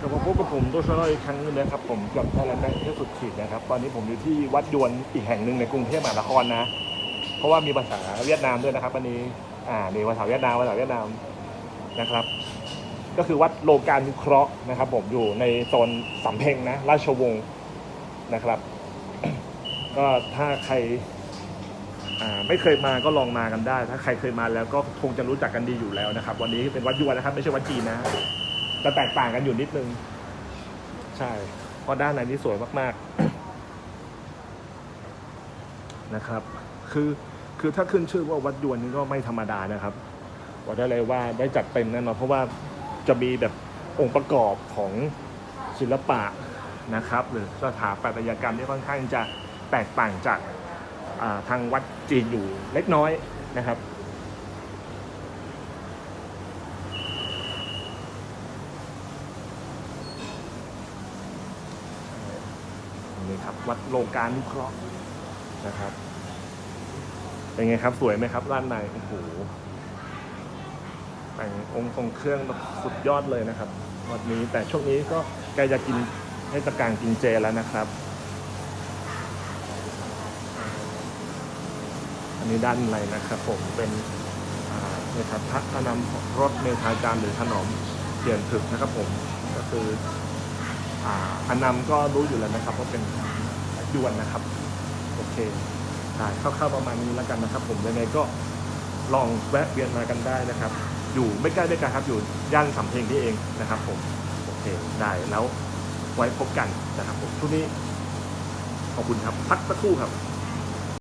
กลับมาพบกับผมตัวชนอีกครั้งหนึงนะครับผมกับไทยแลนด์แบงค์ที่สุดขีดนะครับ ตอนนี้ผมอยู่ที่วัดยวนอีกแห่งหนึ่งในกรุงเทพมหานครนะ เพราะว่ามีภาษาเวียดนามด้วยนะครับวันนี้อ่านี่ภาษาเวียดนามภาษาเวียดนามนะครับ ก็คือวัดโลกานุเคราะห์นะครับ ผมอยู่ในโซนสำเพ็งนะราชวงศ์นะครับ ก็ถ้าใครอ่าไม่เคยมาก็ลองมากันได้ ถ้าใครเคยมาแล้วก็คงจะรู้จักกันดีอยู่แล้วนะครับ วันนี้เป็นวัดยวนนะครับ ไม่ใช่วัดจีนนะ จะแตกต่างกันอยู่นิดนึง ใช่ เพราะด้านในนี่สวยมาก ๆ นะครับ คือคือถ้าขึ้นชื่อว่าวัดยวนนี่ก็ไม่ธรรมดานะครับบอกได้เลยว่าได้จัดเต็มแน่นอนเพราะว่าจะมีแบบองค์ประกอบของศิลปะนะครับ หรือสถาปัตยกรรมที่ค่อนข้างจะแตกต่างจากทางวัดจีนอยู่เล็กน้อยนะครับ นี่ครับ วัดโลกานุเคราะห์นะครับ เป็นไงครับสวยไหมครับด้านในโอ้โหแต่งองค์ทรงเครื่องสุดยอดเลยนะครับวัดนี้แต่ช่วงนี้ก็ใกล้จะกินให้ตะการกินเจแล้วนะครับ อันนี้ด้านในนะครับผมเป็นเนี่ยครับพระพระนำรถเมธาจารย์หรือถนอมเปลี่ยนถึกนะครับผมก็คือ อันนำก็รู้อยู่แล้วนะครับว่าเป็นยวนนะครับ โอเคได้คร่าวๆประมาณนี้แล้วกันนะครับ ผมยังไงก็ลองแวะเวียนมากันได้นะครับ อยู่ไม่ใกล้ด้วยกันครับอยู่ย่านสำเพ็งนี่เองนะครับผมโอเคได้แล้วไว้พบกันนะครับผมช่วงนี้ขอบคุณครับพักสักครู่ครับ